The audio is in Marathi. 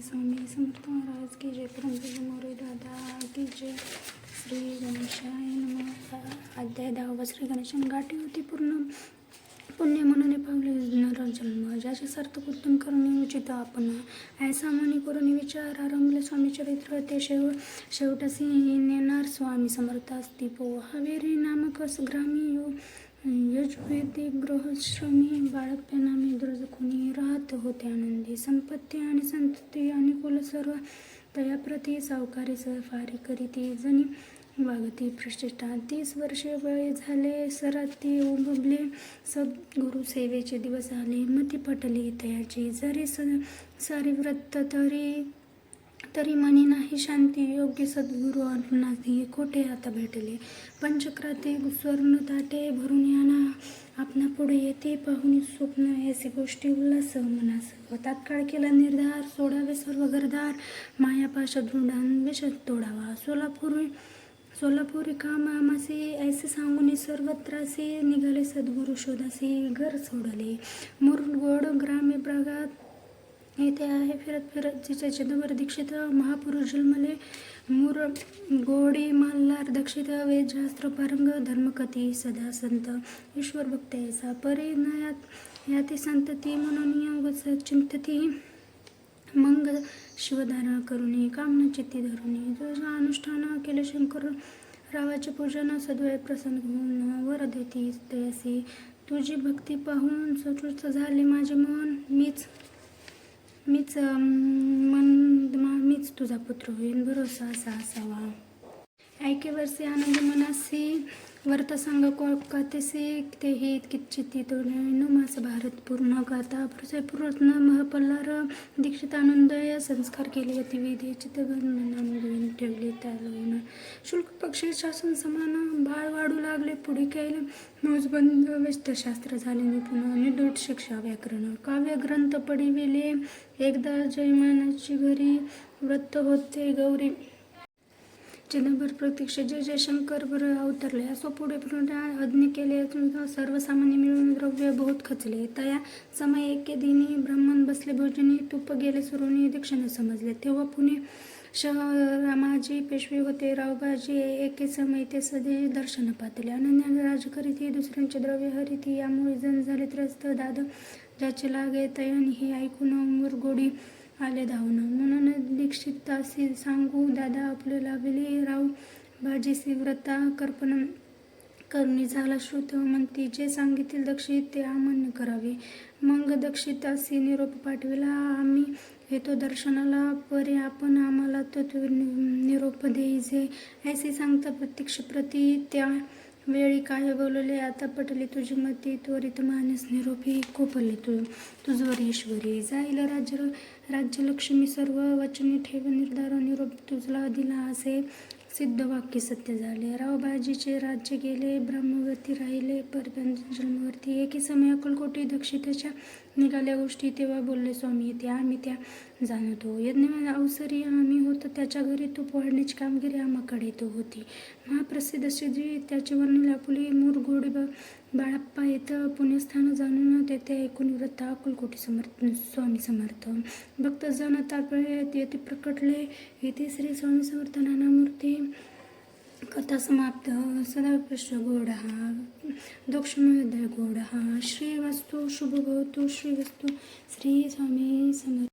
श्री स्वामी समर्थ महाराज की जय. परमपूज्य मोरे दादा की जय. श्री गणेशाय नम. अध्याय दहावा श्री गणेशन गाठी होती पूर्ण. पुण्य म्हणून पावले नरजन्म ज्याचे सार्थक उत्तम करणे उचित आपण ऐसा म्हणी करून विचार आरंभले स्वामी चरित्र. ते शेव शेवटसी नेणार स्वामी समर्थ असती पो. हवेरी ग्रामी यो. यजुवेदी गृहश्रमी बाळप्यानामी दुर्ज कुणी राहत होते. आनंदी संपत्ती आणि संतती आणि कुल सर्व तयाप्रती सावकारी सहफारी करीती जणी वागती प्रतिष्ठा. तीस वर्षे वय झाले सराती उमबले सद्गुरु सेवेचे दिवस आले मती पटली तयाची जरी स सारी व्रत तरी तरी मनी नाही शांती योग्य सद्गुरु नाही कोठे आता भेटले. पंचक्राते स्वर्ण ताटे भरून याना आपणा पुढे येते पाहून स्वप्न याची गोष्टी उल्हास मनास. तात्काळ केला निर्धार सोडावे सर्व गरदार मायापाश दृढान तोडावा. सोलापूर सोलापुरी काम आमासे ऐसे सांगून सर्वत्रासे निघाले सद्गुरु शोधासे घर सोडले. मुरगोड ग्राम येथे आहे फिरत फिरत जिचे चंदवर दीक्षित महापुरुष जन्मले मुर गोडी मल्हार दक्षित वेदशास्त्र पारंग धर्मकथी सदा संत. ईश्वर भक्त ऐसा परे याती संतती म्हणून चिंतती. मंग शिवधारण करुणी कामना चित्ती धरुणी. तुझा अनुष्ठान केले शंकर रावाचे पूजन सद्वय प्रसन्न होऊन वर देती तयासी. तुझी भक्ती पाहून सचुच झाले माझे मन. मीच मीच मन मीच तुझा पुत्र होईन भरोसा असा असावा. ऐके वर्षी आनंद मनासी वर्त संघ कोळकातेसे ते हे किच्चिती तो न मास भारत पूर्ण गाता प्रसय पूर्ण महपल्लार दीक्षित आनंदय संस्कार केले होते विधी चित्तगण ठेवले. त्याला शुल्क पक्ष शासन समान बाळ वाढू लागले. पुढे केले. मोजबंद व्यस्तशास्त्र झाले. निपुण निदोट शिक्षा व्याकरण काव्य ग्रंथ पडिविले एकदा जयमानाची घरी व्रत होते. गौरी चिदंबर प्रत्यक्ष जय जयशंकर बर अवतरले. असो पुढे पुढे अज्ञ केले सर्वसामान्य मिळून द्रव्य बहुत खचले. तया समय एके दिनी ब्राह्मण बसले. भोजनी तुप गेले. सुरुनी दीक्षण समजले. तेव्हा पुणे रामाजी पेशवे होते. रावबाजी एके समय ते सदे दर्शन पातले. अनन्याने राज करीती दुसऱ्यांचे द्रव्य हरिती यामुळे जण झाले त्रस्त. दाद ज्याचे लागे तयन हे ऐकून मुरगोडी आले धावून म्हणून दीक्षितासी सांगू दादा आपले लाभले. राव बाजीसी व्रता कर्पण करणी झाला श्रुत. म्हणती जे सांगितले दक्षित ते अमान्य करावे. मग दक्षितासी निरोप पाठविला. आम्ही येतो दर्शनाला परे आपण आम्हाला तत्व निरोप द्यायचे ऐसे सांगता प्रत्यक्ष प्रती त्या वेळी काय बोलले आता पटली तुझी मती त्वरित मानस निरोपी कोपले तू. तुझवर ईश्वरी जाईल राज्य राज्यलक्ष्मी सर्व वचनी ठेव निर्धार निरोप तुझला दिला असे. सिद्ध वाक्य सत्य झाले. रावबाजीचे राज्य गेले ब्रह्मवती राहिले परत जन्मवरती एके समय अकलकोटी दक्षितेच्या निघाल्या गोष्टी तेव्हा बोलले स्वामी ते आम्ही त्या जाणतो. यज्ञ अवसरी आम्ही होतो त्याच्या घरी तूप वाढण्याची कामगिरी आम्हाकडे तो होती. महाप्रसिद्ध श्रीजी त्याचे वर्णन लापुली मूर गोडी बाळाप्पा येतं पुण्यस्थान जाणून तेथे ऐकून वृत्त अकुलकोटी समर्थ स्वामी समर्थ. भक्तजन तापळे येथे प्रकटले. येथे श्री स्वामी समर्थ नानामूर्ती कथा समाप्त. सदापृष्ठ गोड हा. दक्षिणोदय गोड हा. श्रीवस्तू शुभभवतु. श्रीवस्तू श्री स्वामी समर्थ.